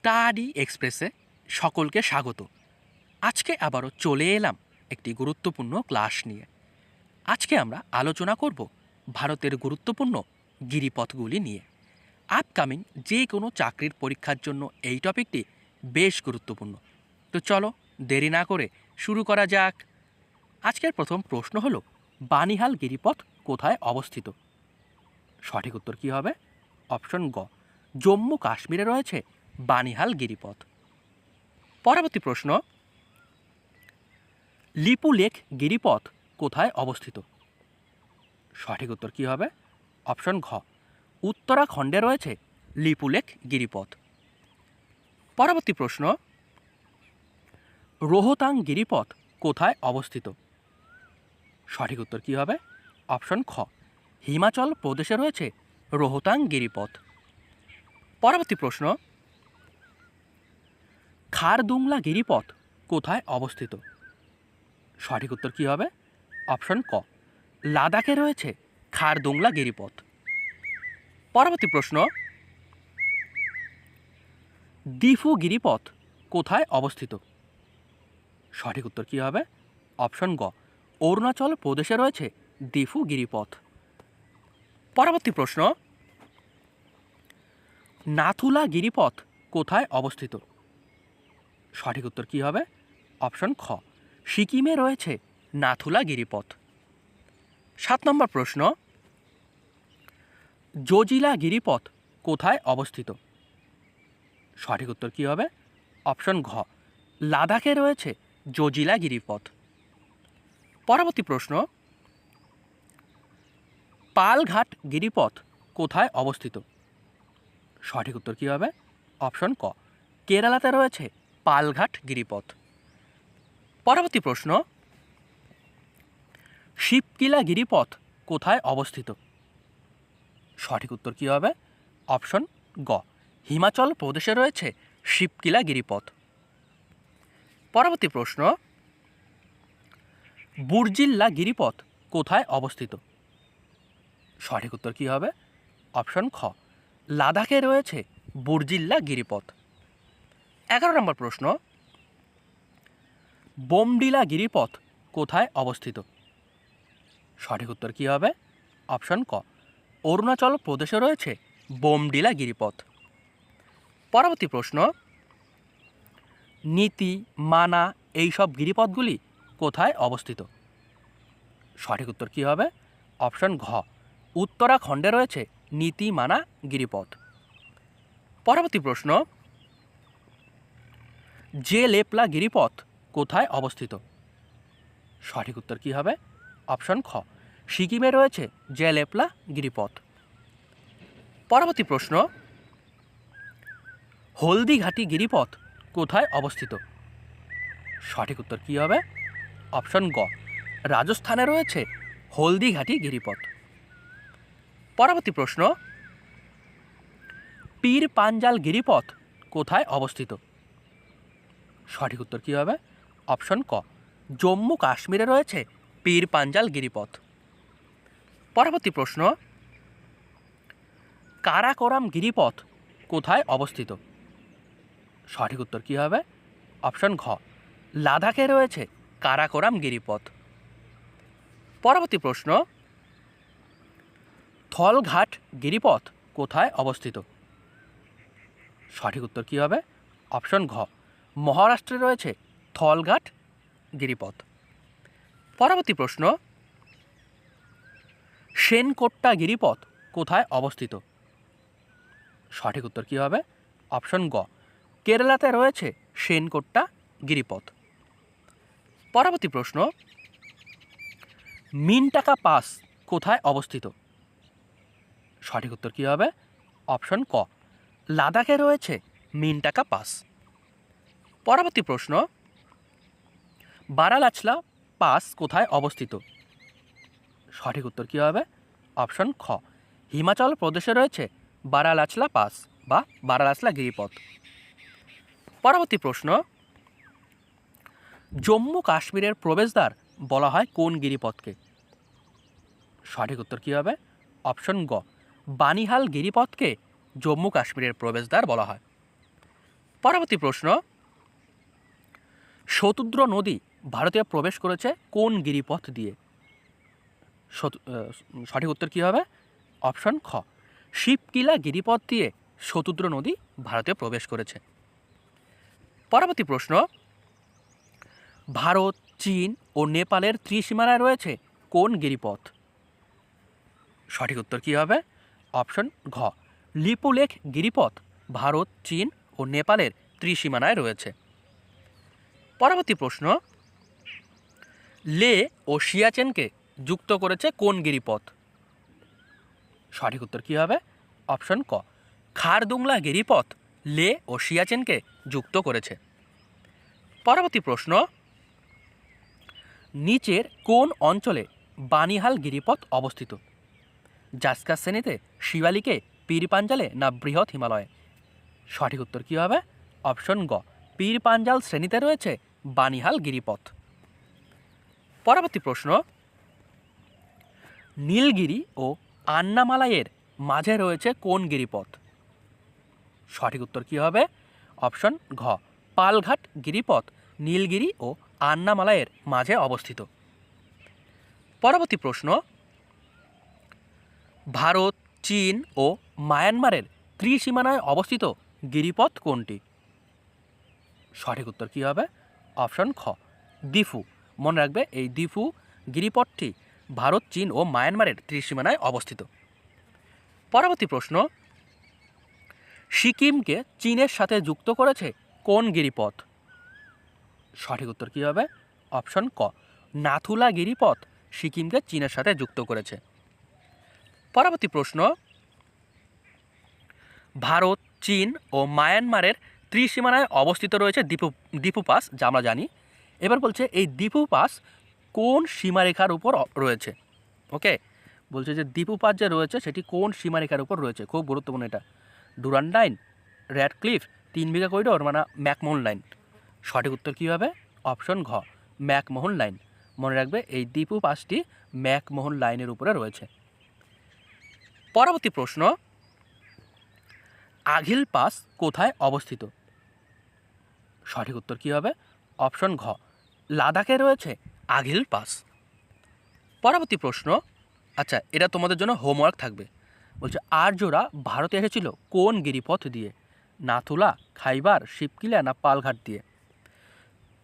Study এক্সপ্রেসে সকলকে স্বাগত। আজকে আবারও চলে এলাম একটি গুরুত্বপূর্ণ ক্লাস নিয়ে। আজকে আমরা আলোচনা করব ভারতের গুরুত্বপূর্ণ গিরিপথগুলি নিয়ে। আপকামিং যে কোনো চাকরির পরীক্ষার জন্য এই টপিকটি বেশ গুরুত্বপূর্ণ। তো চলো দেরি না করে শুরু করা যাক। আজকের প্রথম প্রশ্ন হলো, বানিহাল গিরিপথ কোথায় অবস্থিত? সঠিক উত্তর কী হবে? অপশন গ, জম্মু কাশ্মীরে রয়েছে বানিহাল গিরিপথ। পরবর্তী প্রশ্ন, লিপু লেক গিরিপথ কোথায় অবস্থিত? সঠিক উত্তর কী হবে? অপশন ঘ, উত্তরাখণ্ডে রয়েছে লিপু লেক গিরিপথ। পরবর্তী প্রশ্ন, রোহতাং গিরিপথ কোথায় অবস্থিত? সঠিক উত্তর কী হবে? অপশন খ, হিমাচল প্রদেশে রয়েছে রোহতাং গিরিপথ। পরবর্তী প্রশ্ন খারদুংলা গিরিপথ কোথায় অবস্থিত? সঠিক উত্তর কী হবে? অপশন ক। লাদাখে রয়েছে খারদুংলা গিরিপথ পরবর্তী প্রশ্ন। দিফু গিরিপথ কোথায় অবস্থিত? সঠিক উত্তর কী হবে? অপশন গ। অরুণাচল প্রদেশে রয়েছে দিফু গিরিপথ পরবর্তী প্রশ্ন। নাথুলা গিরিপথ কোথায় অবস্থিত? সঠিক উত্তর কী হবে? অপশন খ। সিকিমে রয়েছে নাথুলা গিরিপথ। সাত নম্বর প্রশ্ন। জজিলা গিরিপথ কোথায় অবস্থিত? সঠিক উত্তর কী হবে? অপশন ঘ। লাদাখে রয়েছে জজিলা গিরিপথ। পরবর্তী প্রশ্ন। পালঘাট গিরিপথ কোথায় অবস্থিত? সঠিক উত্তর কী হবে? অপশন ক। কেরালাতে রয়েছে পালঘাট গিরিপথ। পরবর্তী প্রশ্ন, শিবকিলা গিরিপথ কোথায় অবস্থিত? সঠিক উত্তর কী হবে? অপশন গ, হিমাচল প্রদেশে রয়েছে শিবকিলা গিরিপথ। পরবর্তী প্রশ্ন, বুর্জিল্লা গিরিপথ কোথায় অবস্থিত? সঠিক উত্তর কী হবে? অপশন খ, লাদাখে রয়েছে বুর্জিল্লা গিরিপথ। এগারো নম্বর প্রশ্ন। বোমডিলা গিরিপথ কোথায় অবস্থিত? সঠিক উত্তর কী হবে? অপশন ক। অরুণাচল প্রদেশে রয়েছে বোমডিলা গিরিপথ পরবর্তী প্রশ্ন, নীতি, মানা এইসব গিরিপথগুলি কোথায় অবস্থিত? সঠিক উত্তর কী হবে? অপশন ঘ। উত্তরাখণ্ডে রয়েছে নীতি, মানা, গিরিপথ। পরবর্তী প্রশ্ন যে লেপলা গিরিপথ কোথায় অবস্থিত? সঠিক উত্তর কী হবে? অপশন খ। সিকিমে রয়েছে যে লেপলা গিরিপথ পরবর্তী প্রশ্ন। হলদিঘাটি গিরিপথ কোথায় অবস্থিত? সঠিক উত্তর কী হবে? অপশন গ। রাজস্থানে রয়েছে হলদিঘাটি গিরিপথ। পরবর্তী প্রশ্ন। পীর পাঞ্জাল গিরিপথ কোথায় অবস্থিত? সঠিক উত্তর কী হবে? অপশন ক। জম্মু কাশ্মীরে রয়েছে পীর পাঞ্জাল গিরিপথ। পরবর্তী প্রশ্ন, কারাকোরাম গিরিপথ কোথায় অবস্থিত? সঠিক উত্তর কী হবে? অপশন ঘ, লাদাখে রয়েছে কারাকোরাম গিরিপথ। পরবর্তী প্রশ্ন, থলঘাট গিরিপথ কোথায় অবস্থিত? সঠিক উত্তর কী হবে? অপশন ঘ মহারাষ্ট্রে রয়েছে থলঘাট, গিরিপথ। পরবর্তী প্রশ্ন, সেনকোট্টা গিরিপথ কোথায় অবস্থিত? সঠিক উত্তর কী হবে? অপশন গ, কেরালাতে রয়েছে সেনকোট্টা গিরিপথ। পরবর্তী প্রশ্ন, মিনটাকা পাস কোথায় অবস্থিত? সঠিক উত্তর কী হবে? অপশন ক, লাদাখে রয়েছে মিনটাকা পাস। পরবর্তী প্রশ্ন বারালাচলা পাস কোথায় অবস্থিত? সঠিক উত্তর কী হবে? অপশন খ। হিমাচল প্রদেশে রয়েছে বারালাচলা পাস বা বারালাচলা গিরিপথ। পরবর্তী প্রশ্ন, জম্মু কাশ্মীরের প্রবেশদ্বার বলা হয় কোন গিরিপথকে? সঠিক উত্তর কী হবে? অপশন গ, বানিহাল গিরিপথকে জম্মু কাশ্মীরের প্রবেশদ্বার বলা হয়। পরবর্তী প্রশ্ন শতুদ্র নদী ভারতে প্রবেশ করেছে কোন গিরিপথ দিয়ে? সঠিক উত্তর কী হবে? অপশন খ। শিবকিলা গিরিপথ দিয়ে শতুদ্র নদী ভারতে প্রবেশ করেছে। পরবর্তী প্রশ্ন। ভারত, চীন ও নেপালের ত্রিসীমানায় রয়েছে কোন গিরিপথ? সঠিক উত্তর কী হবে? অপশন ঘ। লিপুলেখ গিরিপথ ভারত, চীন ও নেপালের ত্রিসীমানায় রয়েছে। পরবর্তী প্রশ্ন। লে ও সিয়াচেনকে যুক্ত করেছে কোন গিরিপথ? সঠিক উত্তর কী হবে? অপশন ক। খারদুংলা গিরিপথ লে ও সিয়াচেনকে যুক্ত করেছে। পরবর্তী প্রশ্ন। নিচের কোন অঞ্চলে বানিহাল গিরিপথ অবস্থিত? জাসকা শ্রেণীতে শিবালিকে পীরপাঞ্জালে না বৃহৎ হিমালয়ে? সঠিক উত্তর কী হবে? অপশন গ। পীরপাঞ্জাল শ্রেণীতে রয়েছে বানিহাল গিরিপথ। পরবর্তী প্রশ্ন, নীলগিরি ও আন্নামালাইয়ের মাঝে রয়েছে কোন গিরিপথ? সঠিক উত্তর কী হবে? অপশন, ঘ, পালঘাট গিরিপথ, নীলগিরি ও আন্নামালাইয়ের মাঝে অবস্থিত। পরবর্তী প্রশ্ন, ভারত, চীন ও মায়ানমারের ত্রিসীমানায় অবস্থিত গিরিপথ কোনটি? সঠিক উত্তর কী হবে? অপশন খ। দিফু। মনে রাখবে এই দিফু গিরিপথটি ভারত, চীন ও মায়ানমারের ত্রিসীমানায় অবস্থিত। পরবর্তী প্রশ্ন, সিকিমকে চীনের সাথে যুক্ত করেছে কোন গিরিপথ? সঠিক উত্তর কী হবে? অপশন ক, নাথুলা গিরিপথ সিকিমকে চীনের সাথে যুক্ত করেছে। পরবর্তী প্রশ্ন, ভারত, চীন ও মায়ানমারের ত্রিসীমানায় অবস্থিত রয়েছে দীপু দীপু পাস, যা আমরা জানি। এবার বলছে, এই দীপু পাস কোন সীমারেখার উপর রয়েছে? ওকে বলছে যে দীপু পাস যে রয়েছে, সেটি কোন সীমারেখার উপর রয়েছে? খুব গুরুত্বপূর্ণ এটা। Duran line Radcliffe, Tin Bigha corridor মানে ম্যাকমোহন লাইন। সঠিক উত্তর কী হবে? অপশন ঘ, ম্যাকমোহন লাইন। মনে রাখবে, এই দীপু পাসটি ম্যাকমোহন লাইনের উপরে রয়েছে। পরবর্তী প্রশ্ন, আঘিল পাস কোথায় অবস্থিত? সঠিক উত্তর কী হবে? অপশন ঘ। লাদাখে রয়েছে আঘিল পাস। পরবর্তী প্রশ্ন। আচ্ছা এটা তোমাদের জন্য হোমওয়ার্ক থাকবে। বলছে আর্যরা ভারতে এসেছিল কোন গিরিপথ দিয়ে? নাথুলা, খাইবার, শিবকিলা না পালঘাট দিয়ে?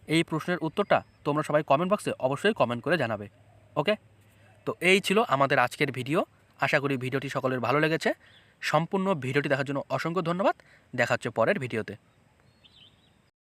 এই প্রশ্নের উত্তরটা তোমরা সবাই কমেন্ট বক্সে অবশ্যই কমেন্ট করে জানাবে। ওকে তো এই ছিল আমাদের আজকের ভিডিও আশা করি ভিডিওটি সকলের ভালো লেগেছে। সম্পূর্ণ ভিডিওটি দেখার জন্য অসংখ্য ধন্যবাদ। দেখা হচ্ছে পরের ভিডিওতে